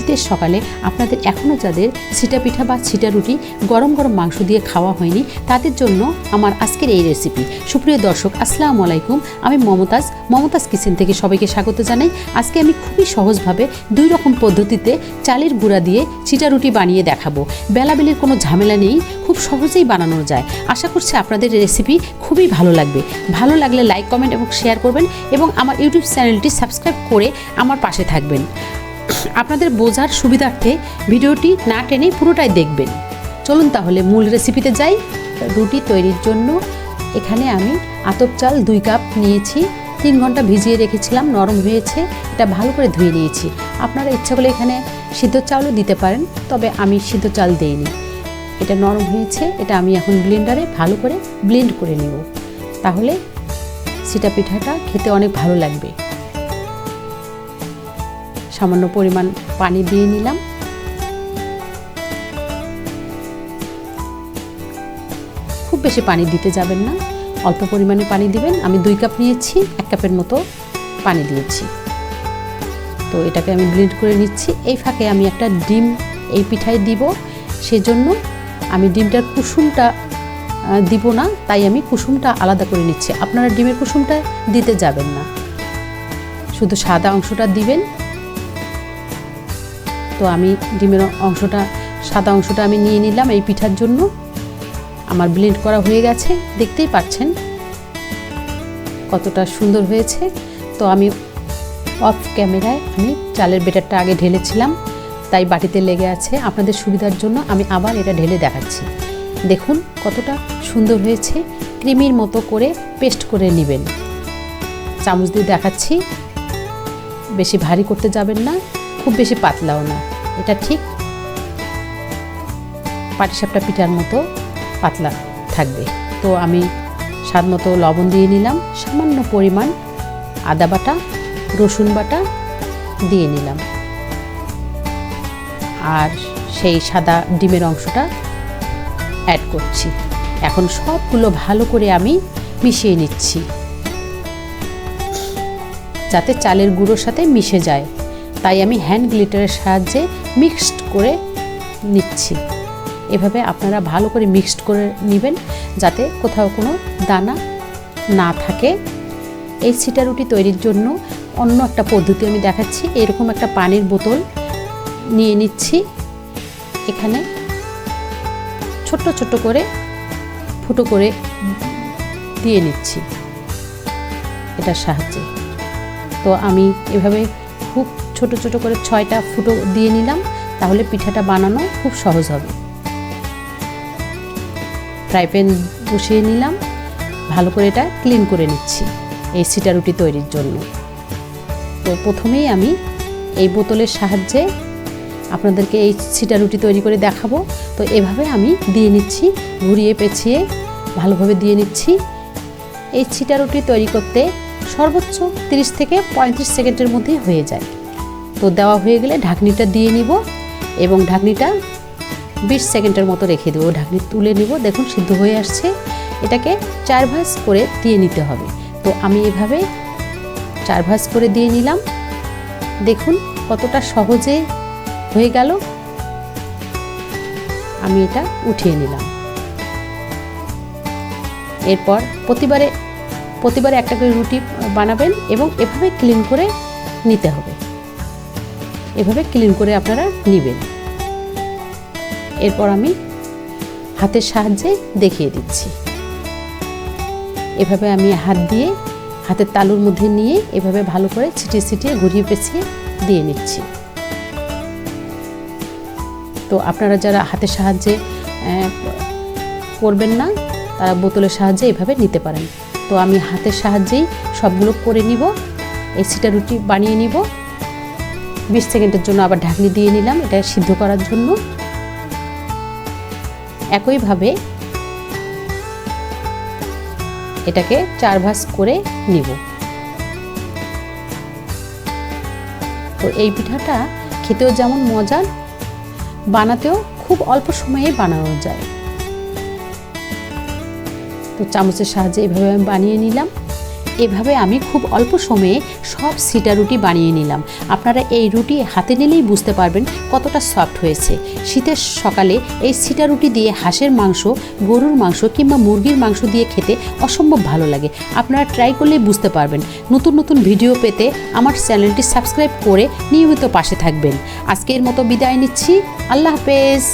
শীতের সকালে আপনাদের এখনও যাদের ছিটা পিঠা বা ছিটা রুটি গরম গরম মাংস দিয়ে খাওয়া হয়নি, তাদের জন্য আমার আজকের এই রেসিপি সুপ্রিয় দর্শক, আসসালামু আলাইকুম। আমি মমতাজ মমতাজ কিচেন থেকে সবাইকে স্বাগত জানাই। আজকে আমি খুবই সহজভাবে দুই রকম পদ্ধতিতে চালের গুঁড়া দিয়ে চিটা রুটি বানিয়ে দেখাবো। বেলাবেলির কোনো ঝামেলা নেই, খুব সহজেই বানানো যায়। আশা করছি আপনাদের রেসিপি খুবই ভালো লাগবে। ভালো লাগলে লাইক কমেন্ট এবং শেয়ার করবেন এবং আমার ইউটিউব চ্যানেলটি সাবস্ক্রাইব করে আমার পাশে থাকবেন। আপনাদের বোঝার সুবিধার্থে ভিডিওটি না টেনে পুরোটাই দেখবেন। চলুন তাহলে মূল রেসিপিতে যাই। রুটি তৈরির জন্য এখানে আমি আতপ চাল দুই কাপ নিয়েছি। তিন ঘণ্টা ভিজিয়ে রেখেছিলাম, নরম হয়েছে। এটা ভালো করে ধুয়ে নিয়েছি। আপনারা ইচ্ছা করলে এখানে সিদ্ধ চালও দিতে পারেন, তবে আমি সিদ্ধ চাল দিইনি। এটা নরম হয়েছে, এটা আমি এখন ব্লেন্ডারে ভালো করে ব্লেন্ড করে নেব। তাহলে সিটা পিঠাটা খেতে অনেক ভালো লাগবে। সামান্য পরিমাণ পানি দিয়ে নিলাম। খুব বেশি পানি দিতে যাবেন না। অল্প পরিমাণে পানি দিবেন। আমি দুই কাপ নিয়েছি, এক কাপের মতো পানি দিয়েছি। তো এটাকে আমি ব্লেন্ড করে নিচ্ছি। এই ফাঁকে আমি একটা ডিম এই পিঠায় দিব। সেজন্য আমি ডিমটার কুসুমটা দিব না। তাই আমি কুসুমটা আলাদা করে নিচ্ছি। আপনারা ডিমের কুসুমটা দিতে যাবেন না। শুধু সাদা অংশটা দিবেন। তো আমি ডিমের অংশটা, সাদা অংশটা আমি নিয়ে নিলাম এই পিঠার জন্য। আমার ব্লেন্ড করা হয়ে গেছে, দেখতেই পাচ্ছেন কতটা সুন্দর হয়েছে। তো আমি অফ ক্যামেরায় আমি চালের বেটারটা আগে ঢেলেছিলাম, তাই বাটিতে লেগে আছে। আপনাদের সুবিধার জন্য আমি আবার এটা ঢেলে দেখাচ্ছি। দেখুন কতটা সুন্দর হয়েছে, ক্রিমির মতো করে পেস্ট করে নেবেন। চামচ দিয়ে দেখাচ্ছি, বেশি ভারী করতে যাবেন না। খুব বেশি পাতলাও না। এটা ঠিক পাটিসাপটা পিঠার মতো পাতলা থাকবে। তো আমি স্বাদ মতো লবণ দিয়ে নিলাম, সামান্য পরিমাণ আদা বাটা, রসুন বাটা দিয়ে নিলাম। আর সেই সাদা ডিমের অংশটা অ্যাড করছি। এখন সবগুলো ভালো করে আমি মিশিয়ে নিচ্ছি। যাতে চালের গুঁড়োর সাথে মিশে যায়। তাই আমি হ্যান্ড গ্লিটারের সাহায্যে মিক্সড করে নিচ্ছি। এভাবে আপনারা ভালো করে মিক্সড করে নেবেন যাতে কোথাও কোনো দানা না থাকে। এই সিটা রুটি তৈরির জন্য অন্য একটা পদ্ধতি আমি দেখাচ্ছি। এরকম একটা পানির বোতল নিয়ে নিচ্ছি। এখানে ছোট্ট ছোট্ট করে ফুটো করে দিয়ে নিচ্ছি। এটার সাহায্যে। তো আমি এভাবে ছোট ছোট করে ছয়টা ফুটো দিয়ে নিলাম, তাহলে পিঠাটা বানানো খুব সহজ হবে। ফ্রাই প্যান বসিয়ে নিলাম, ভালো করে এটা ক্লিন করে নিচ্ছি এই সিটা রুটি তৈরির জন্য। তো প্রথমেই আমি এই বোতলের সাহায্যে আপনাদেরকে এই সিটা রুটি তৈরি করে দেখাবো। তো এভাবে আমি দিয়ে নিচ্ছি, ঘুরিয়ে পেঁচিয়ে ভালোভাবে দিয়ে নিচ্ছি। এই ছিটা রুটি তৈরি করতে সর্বোচ্চ 30 থেকে পঁয়ত্রিশ সেকেন্ডের মধ্যেই হয়ে যায়। তো দেওয়া হয়ে গেলে ঢাকনিটা দিয়ে নিব এবং ঢাকনিটা বিশ সেকেন্ডের মতো রেখে দেবো। ঢাকনি তুলে নিব। দেখুন, সিদ্ধ হয়ে আসছে। এটাকে চার ভাঁজ করে দিয়ে নিতে হবে। তো আমি এভাবে চার ভাঁজ করে দিয়ে নিলাম। দেখুন, কতটা সহজে হয়ে গেল। আমি এটা উঠিয়ে নিলাম। এরপর প্রতিবারে প্রতিবারে একটা করে রুটি বানাবেন এবং এভাবে ক্লিন করে নিতে হবে। এভাবে ক্লিন করে আপনারা নেবেন। এরপর আমি হাতের সাহায্যে দেখিয়ে দিচ্ছি। এভাবে আমি হাত দিয়ে হাতের তালুর মধ্যে নিয়ে এভাবে ভালো করে ছিটিয়ে ছিটিয়ে ঘুরিয়ে পেঁচিয়ে দিয়ে নিচ্ছি। তো আপনারা যারা হাতের সাহায্যে করবেন না তারা বোতলের সাহায্যে এভাবে নিতে পারেন। তো আমি হাতের সাহায্যেই সবগুলো করে নিব, এই সিটা রুটি বানিয়ে নিব। বিশ সেকেন্ডের জন্য আবার ঢাকনি দিয়ে নিলাম, এটা সিদ্ধ করার জন্য। একইভাবে এটাকে চার ভাঁজ করে নিব। তো এই পিঠাটা খেতেও যেমন মজার বানাতেও খুব অল্প সময়ে বানানো যায়। তো চামচের সাহায্যে এভাবে আমি বানিয়ে নিলাম। এভাবে আমি খুব অল্প সময়ে সব সিটা রুটি বানিয়ে নিলাম। আপনারা এই রুটি হাতে নিলেই বুঝতে পারবেন কতটা সফট হয়েছে। শীতের সকালে এই সিটা রুটি দিয়ে হাঁসের মাংস, গরুর মাংস কিংবা মুরগির মাংস দিয়ে খেতে অসম্ভব ভালো লাগে। আপনারা ট্রাই করলেই বুঝতে পারবেন। নতুন নতুন ভিডিও পেতে আমার চ্যানেলটি সাবস্ক্রাইব করে নিয়মিত পাশে থাকবেন। আজকের মতো বিদায় নিচ্ছি। আল্লাহ হাফেজ।